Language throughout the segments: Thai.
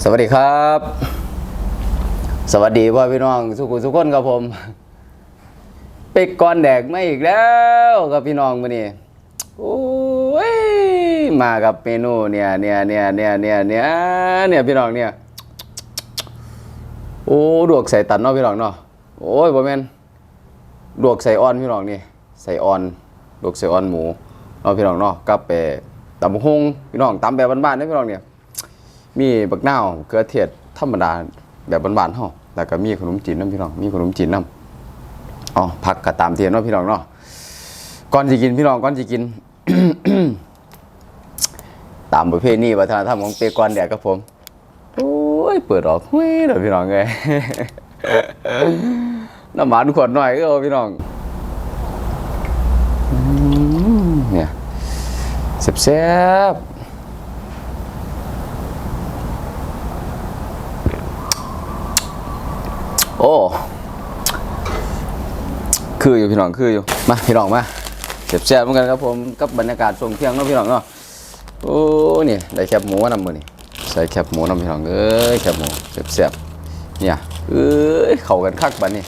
สวัสดีครับ สวัสดีพ่อพี่น้องสุขุสุขคนครับผมเป็กก้อนแดกไม่อีกแล้วครับพี่น้องมื้อนี้โอ้ยมากับเมนูเนี่ยเนี่ยเนี่ยเนี่ยเนี่ยเนี่ยเนี่ยพี่น้องเนี่ยโอ้ดวกใส่ตันเนาะพี่น้องเนาะโอ้ยบ่แม่นดวกใส่อ่อนพี่น้องนี่ใส่อ่อนดวกใส่อ่อนหมูเนาะพี่น้องเนาะกับไปตำบักงพี่น้องตำแบบบ้านๆเด้อพี่น้องเนี่ย มีบักนาวเกลือเทียดธรรมดาแบบบ้านๆเฮาแล้วก็มีขนมจีนนํพี่น้องมีขนมจีนนํอ๋อผักก็ตามเทียนเนาะพี่น้องเนาะก่อนสิกินพี่น้องก่อนสิกิน ตามประเพณีวัฒนธรรมของเปกอนแดกครับผมโอ้ยเปิดออกเฮ้ยเด้อพี่น้องเอ้ยน้ำหวานขวดหน่อยก็เอาพี่น้องเนี่ยแซ่บๆ โอ้คืออยู่พี่น้องคืออยู่มาพี่น้องมาเจ็บแซ่บเหมือนกันครับผมกับบรรยากาศช่วงเที่ยงเนาะพี่น้องเนาะโอ้นี่ได้แคบหมูมานำมือนี่ใส่แคบหมูนำพี่น้องเอ้ยแคบหมูแซ่บเนี่ยเอ้ยเข้ากันคักบัดนี้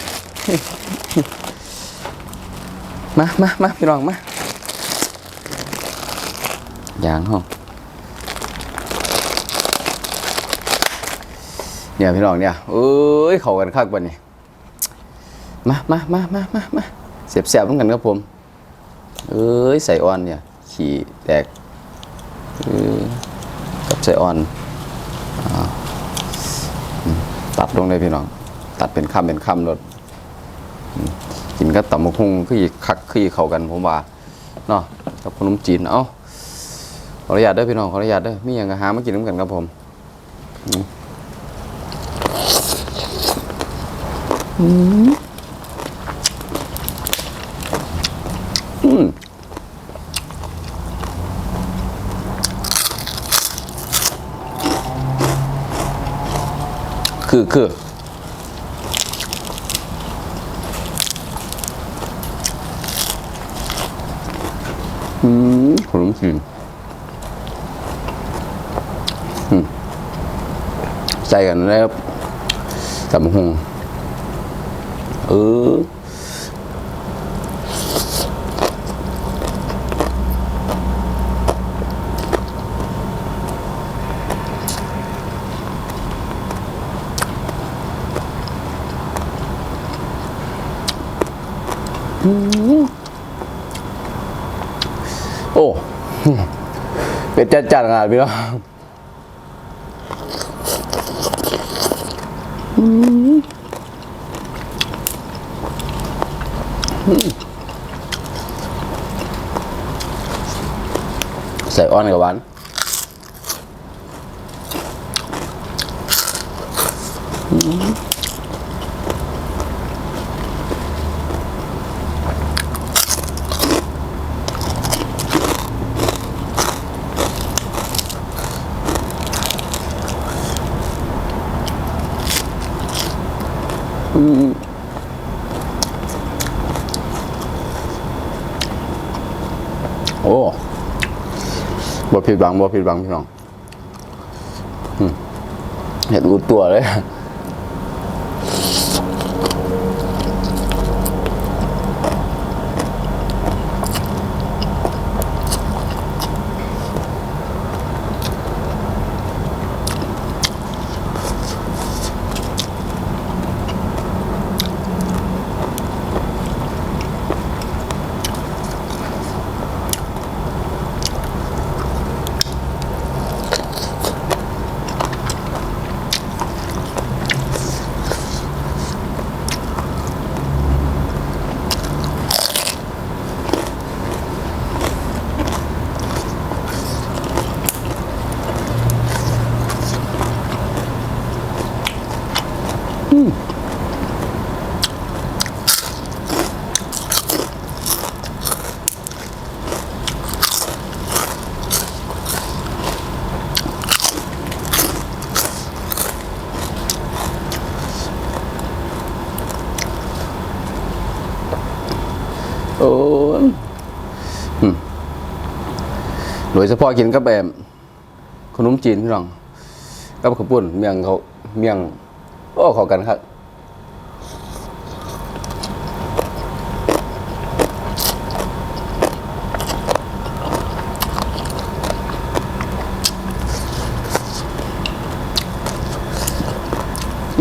มามามาพี่น้องมาอย่างห้อง เนี่ยพี่น้องเนี่ยเอ้ยเข้ากันคักบัดนี้มามามามามามาเสียบเสียบๆเหมือนกันครับผม เอ้ยใส่อ่อนเนี่ย ขี่แตกกับใส่อ่อนตัดลงเลยพี่น้อง ตัดเป็นคำเป็นคำรถกินก็ต่ำมะคุงคืออีกคักคืออีกเข้ากันผมว่าเนาะกับขนมจีนเอ้าขออนุญาตเด้อพี่น้องขออนุญาตเด้อมีอย่างก็หามากินน้ำกันครับผม อืมคือคืออืมขนมจีนอืมใส่กันแล้วตำบักหง เออโอ้เป็นจัดจัดงานพี่น้องอืม ใส่อ้อนกับหวานโอ้ บ่ผิดหวังบ่ผิดหวังพี่น้องเห็ดรูดตัวเลย โอ้ยอืมโดยเฉพาะกินกับแบบขนมจีนพี่น้องกับข้าวปุ้นเมียงเขาเมียงโอ้ข้ากันครับ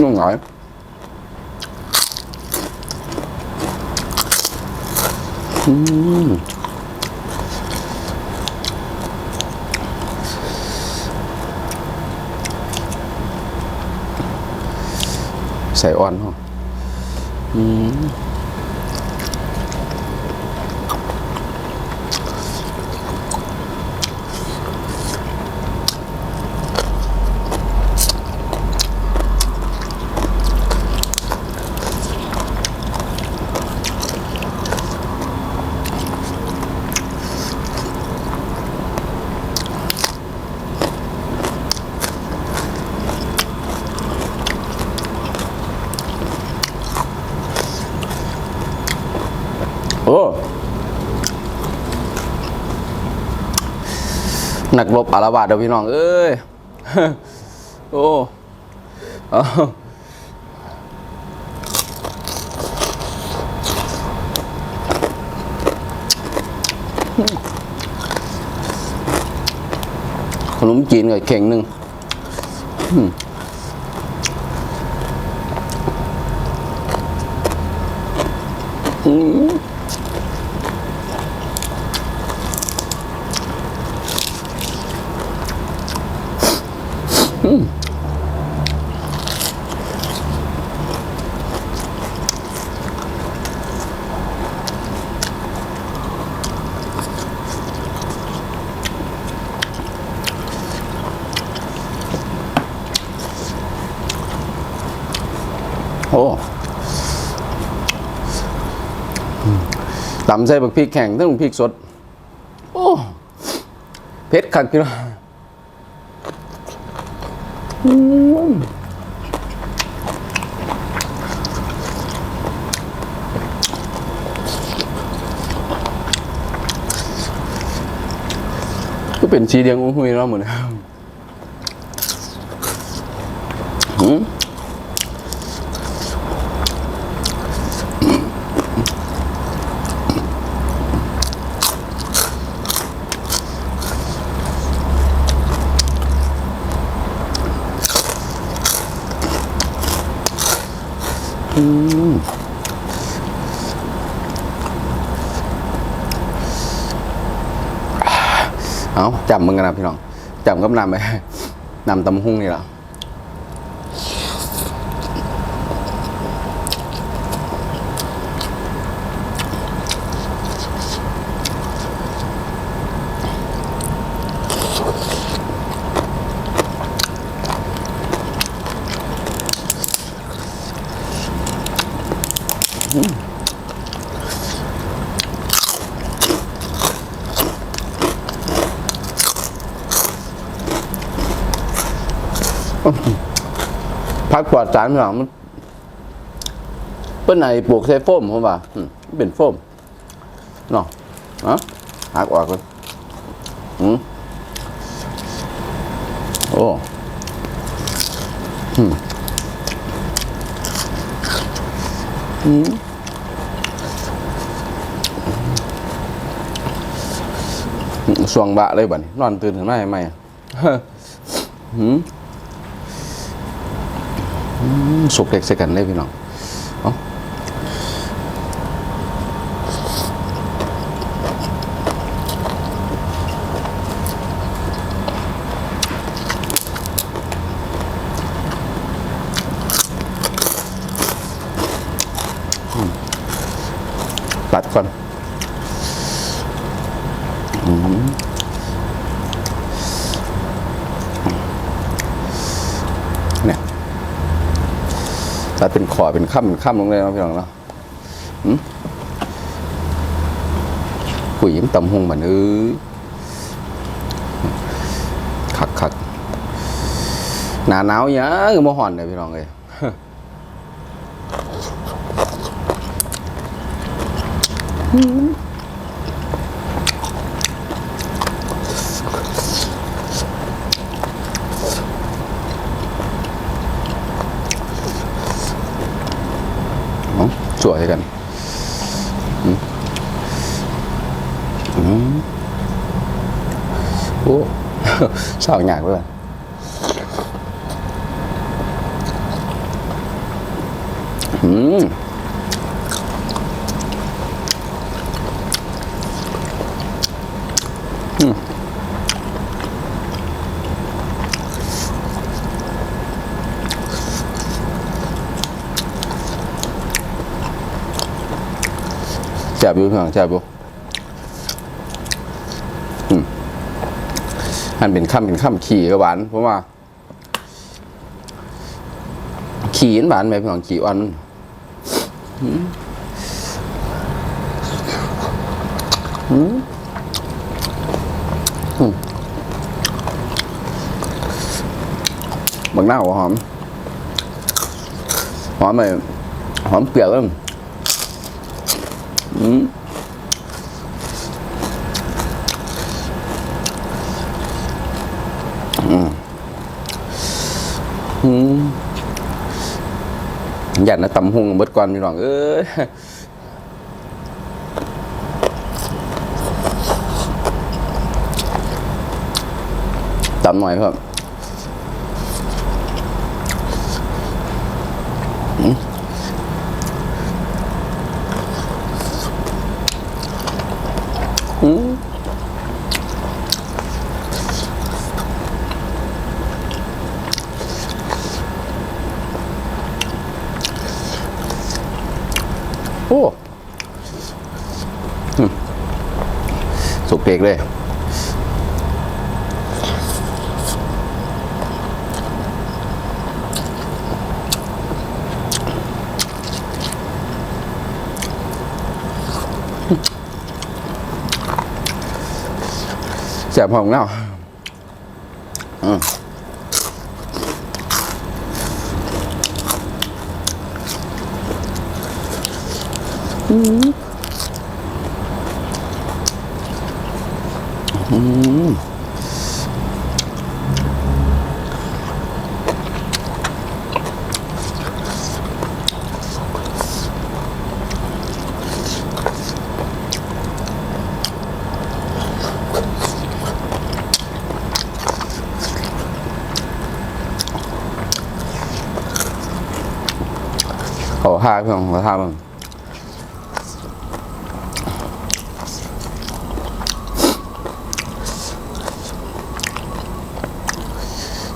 นุ่มหน่อยอืม ใส่อ่อนเหรออืมโอ้ นักรบอารวาสเด้อพี่น้อง เอ้ย โอ้ขนมจีนกับเข่งหนึ่งอืม โอ้ตำใส่บักพริกแข็งทั้งพริกสด โอ้เผ็ดคักพี่น้องก็เป็นชีเดียงอุ้งหุยแล้วเหมือนกันอืม เอา จำมึงกันนะพี่น้องจำกับนำไปนำตำหุ่งนี่แหละพั กปลอดสารหนองมันเป็นไหนปลูกใช้โฟมผมว่าเป็นโฟมเนาะฮะหักออกเลยอืมโอ้อืมอืมสวงบะเลยบัดนี้นอนตื่นขึ้นมาให้ไหมหืมอืม สุกเด็กใส่กันเลยพี่น้องเอาอืมตัดก่อนอืม เนี่ยตัด เป็นขอเป็นข้ามเป็นข้ามลงเลยนะพี่น้องเนาะหุ่ยิ้มตำหงมันเอ้ยคักคักหนาหนาวเยอะก็มาห่อนเลยพี่น้องเลยสวยกันอืมอืม โอ้สาวหยากเลยอืมอืมแซ่บอยู่พี่น้องแซ่บอยู่อืม อันเป็นข้ามเป็นข้ามขี่ก็หวานเพราะว่า ขี่มันหวานไหมพี่น้องขี่อ่อนอืมบางหน้าหัวหอม หอมเลยหอมเปรี้ยวเลยอืม อืมอยากนะตำหุงเบิดก่อนพี่น้องเอ้ยตำหน่อยครับ อ้สุกเด็กเลยแสบห้องเน่า อืมขอท่าพี่น้องขอท่าบ้าง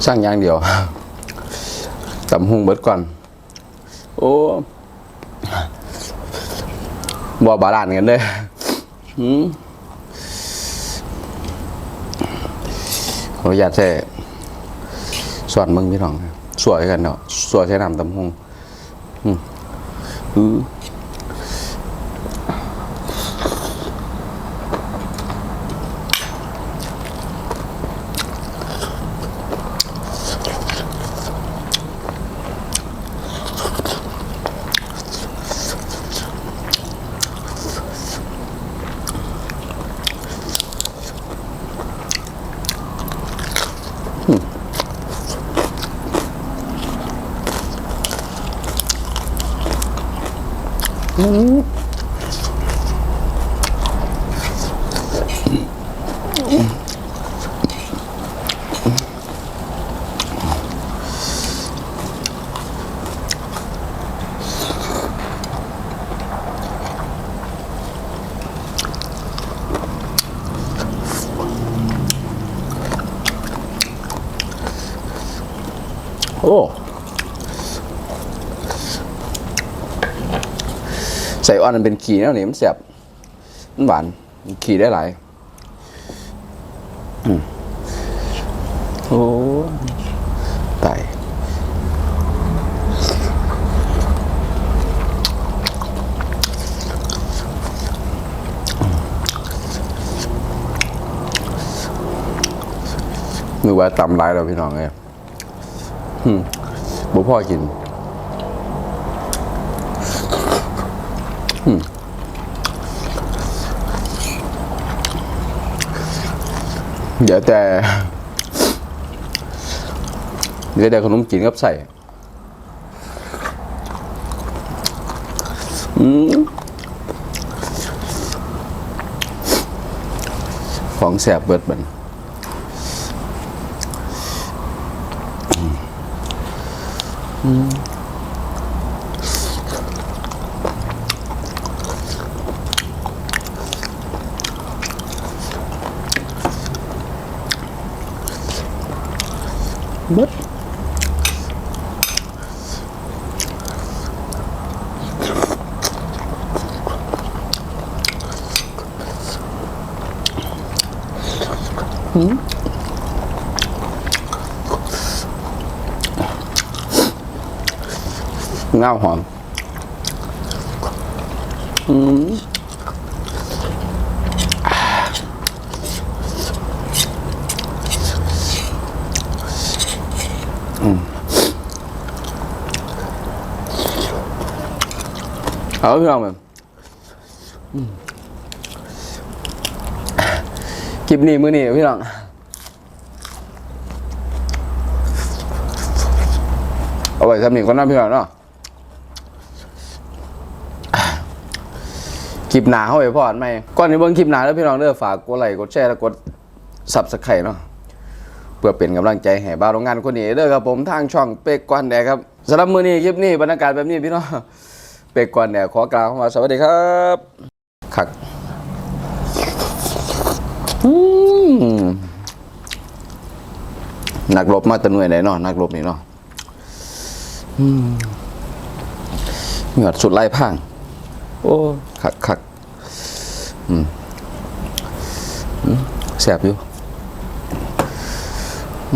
ช่างอย่างเดียวตำหุงเบิดก่อน โอ้บ่บาลานกันเลยหืมขออนุญาตแท้ส่วนมึงพี่น้องสวยกันเนาะสวยใช้น้ำตำหุงอืมอือ อ่อนมันเป็นขี่แล้วนี่มันเสียบมันหวานขี่ได้หลายโอ้ตายนึกว่าตำลายเราพี่น้องเลยอืมบ่พ่อกิน เดี๋ยวแต่เดี๋ยวแต่ขนมจีนกับใส่ของแสบเบิดบัน เงาหอมเอาพี่น้องแบบคลิปนี้มือนี้พี่น้องเอาไว้ทำนี่ก็น่าพี่น้องเนาะคลิปหนาเข้าไปพอดไหมก่อนที่เบิ่งคลิปหนาแล้วพี่น้องเด้อฝากกดไลค์กดแชร์และกดซับสไครต์เนาะเพื่อเป็นกำลังใจให้บ่าโรงงานคนนี้เด้อครับผมทางช่องเป็กกวนแดครับสำหรับมือนี้คลิปนี้บรรยากาศแบบนี้พี่น้องเป็กกวนแดขอกล่าวคำว่าสวัสดีครับคัก นักรบมาแตะหน่วยไหนเนาะนักรบนี่เนาะอืมเหงือดสุดไล่พังโอ้คักคักอืมอืมแสบอยู่อ